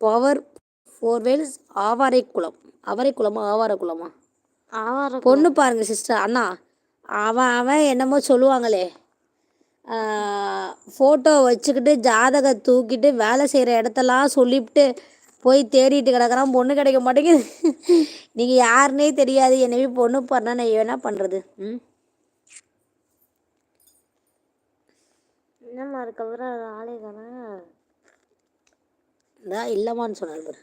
Power ஃபோர்வேல்ஸ் ஆவாரைக்குளம் ஆவாரைக்குளமா ஆவாரக்குளமா Awara பொண்ணு பாருங்க sister அண்ணா அவன் அவன் என்னமோ சொல்லுவாங்களே. ஃபோட்டோ வச்சுக்கிட்டு ஜாதக தூக்கிட்டு வேலை செய்கிற இடத்தெல்லாம் சொல்லிவிட்டு போய் தேடிட்டு கிடக்குறான். பொண்ணு கிடைக்க மாட்டேங்குது. நீங்கள் யாருன்னே தெரியாது. எனவே பொண்ணு பண்ண நான் என்ன பண்ணுறது ம்? என்னம்மா அதுக்கப்புறம் அது ஆளே இதான் இல்லைம்மான்னு சொன்னார் பாரு.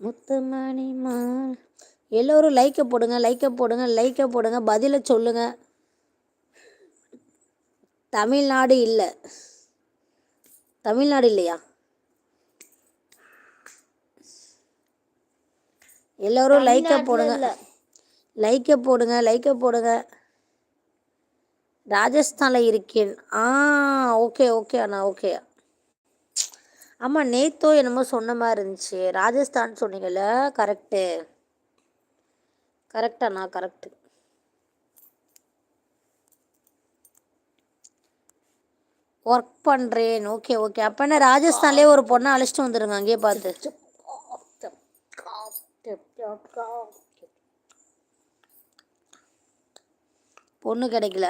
முத்துமணிமா எல்லோரும் லைக்கை போடுங்க லைக்கை போடுங்க லைக்கை போடுங்க பதிலை சொல்லுங்க. தமிழ்நாடு இல்லை. தமிழ்நாடு இல்லையா? எல்லோரும் லைக்கை போடுங்க. லைக்கை போடுங்க லைக்கை போடுங்க. ராஜஸ்தானில் இருக்கேன். ஆ ஓகே ஓகே அண்ணா ஓகே ஆமாம் நேத்தோ என்னமோ சொன்ன மாதிரி இருந்துச்சு. ராஜஸ்தான் சொன்னீங்கல்ல கரெக்டு கரெக்டாண்ணா கரெக்டு ஒர்க் பண்ணுறேன் ஓகே ஓகே அப்போ என்ன ராஜஸ்தான்லேயே ஒரு பொண்ணை அழைச்சிட்டு வந்துடுங்க அங்கேயே பார்த்து. பொண்ணு கிடைக்கல.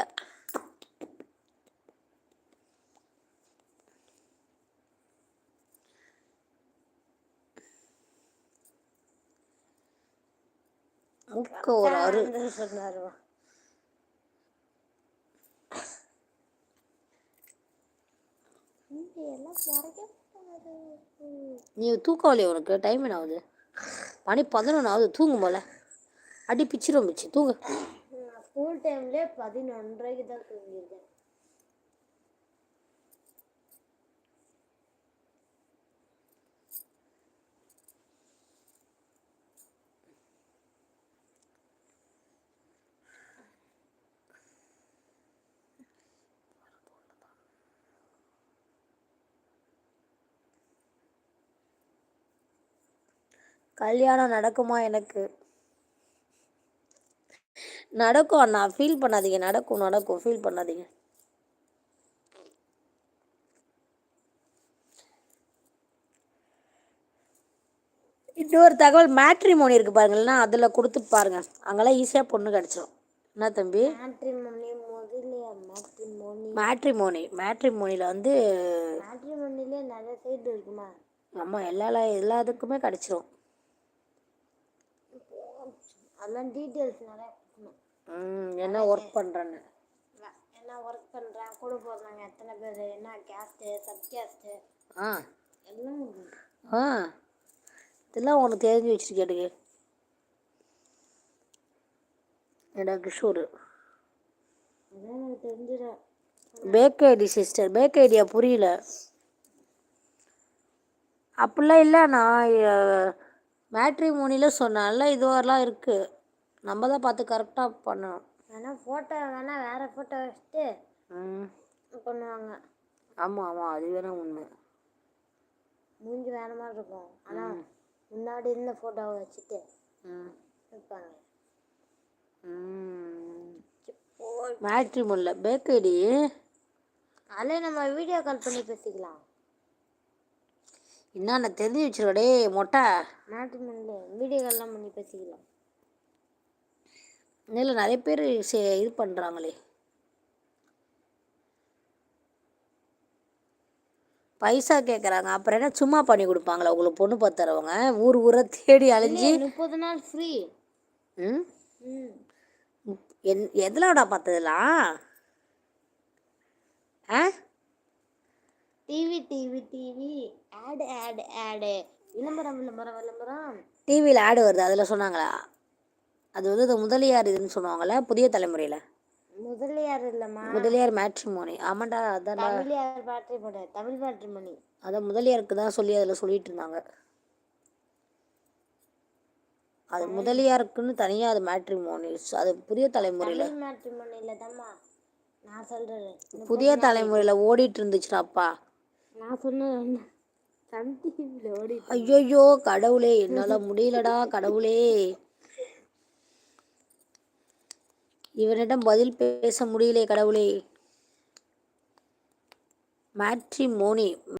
முக்க ஒரு அரு நீ தூக்கம் இல்லையா உனக்கு டைம் என்ன ஆகுது மணி பதினொன்று ஆகுது தூங்கும் போல. அடி பிச்சிரும் பிச்சு. தூங்கு. ஸ்கூல் டைம்லேயே பதினொன்றரைக்கு தான் தூங்கியிருக்கேன். கல்யாணம் நடக்குமா எனக்கு? நடக்கும் அண்ணா. ஃபீல் பண்ணாதீங்க. நடக்கும் நடக்கும். ஃபீல் பண்ணாதீங்க. இன்னொரு தகவல் மேட்ரிமோனி இருக்கு பாருங்களா. அதில் கொடுத்து பாருங்க. அங்கெல்லாம் ஈஸியாக பொண்ணு கிடச்சிரும். என்ன தம்பி? மேட்ரிமோனி மேட்ரிமோனியில் வந்து மேட்ரிமோனிலே நிறைய சைடு இருக்குமா? ஆமாம் எல்லா எல்லா இதுக்குமே கிடச்சிரும். அதெல்லாம் டீட்டெயில்ஸ் நிறைய கொடுக்கணும் ம் என்ன ஒர்க் பண்ணுறேன்னு என்ன ஒர்க் பண்ணுறேன் கூட போடுறாங்க எத்தனை பேர் என்ன கேஸ்ட்டு சப் கேஸ்ட்டு ஆ. எல்லாம். ஆ. இதெல்லாம் உனக்கு தெரிஞ்சு வச்சிருக்கேடுங்க என்னடா கிஷோர்? தெரிஞ்சிடும் fake ID sister fake idea புரியல. அப்படிலாம் இல்லை நான் மேட்ரிமோனியில் சொன்னால இதுவரெல்லாம் இருக்குது நம்ம தான் பார்த்து கரெக்டாக பண்ணணும். வேணா ஃபோட்டோ வேணா வேறு ஃபோட்டோ வச்சுட்டு பண்ணுவாங்க. ஆமாம் ஆமாம் அது வேணா உண்மை. மூஞ்சி வேற மாதிரி இருக்கும். ஆனால் முன்னாடி இருந்த ஃபோட்டோவை வச்சுட்டு வைப்பாங்க மேட்ரிமோனில் பேக் ஐடி? அதில் நம்ம வீடியோ கால் பண்ணி பேசிக்கலாம். என்னென்ன தெரிஞ்சு வச்சிருக்கடே மொட்டை. மேட்ரிமோனில் வீடியோ கால்லாம் பண்ணி பேசிக்கலாம். இதில் நிறைய பேர் சே இது பண்ணுறாங்களே பைசா கேட்குறாங்க அப்புறம் என்ன சும்மா பண்ணி கொடுப்பாங்களா? உங்களுக்கு பொண்ணு பார்த்து தரவங்க ஊர் ஊரை தேடி அலைஞ்சு. முப்பது நாள் ஃப்ரீ ம்? ம். என் எதிலோடா பார்த்ததெல்லாம்? ஆ? டிவி டிவி ஆடு ஆடு ஆடு விளம்பரம் விளம்பரம் விளம்பரம். டிவியில் ஆடு வருது அதில் சொன்னாங்களா? அது வந்து இந்த முதலியார் இதுன்னு சொல்லுவாங்கள்ல புதிய தலைமுறையில். முதலியார் இல்லைம்மா. முதலியார் மேட்ரிமோனி ஆமாண்டா அதான் தமிழியார் போட தமிழ் பேட்டரி மணி அதான் முதலியாருக்கு தான் சொல்லி அதில் சொல்லிட்டு இருந்தாங்க. அது முதலியாருக்குன்னு தனியாக அது மேட்ரிமோனி அது புதிய தலைமுறையில். மணியில் தாம்மா. நான் சொல்கிறேன் புதிய தலைமுறையில் ஓடிட்டு இருந்துச்சுடாப்பா. நான் சொன்னேன் சன் டிவியில் ஓடி ஐயோ கடவுளே என்னால் முடியலடா கடவுளே. இவனிடம் பதில் பேச முடியலே கடவுளே. மேட்ரிமோனி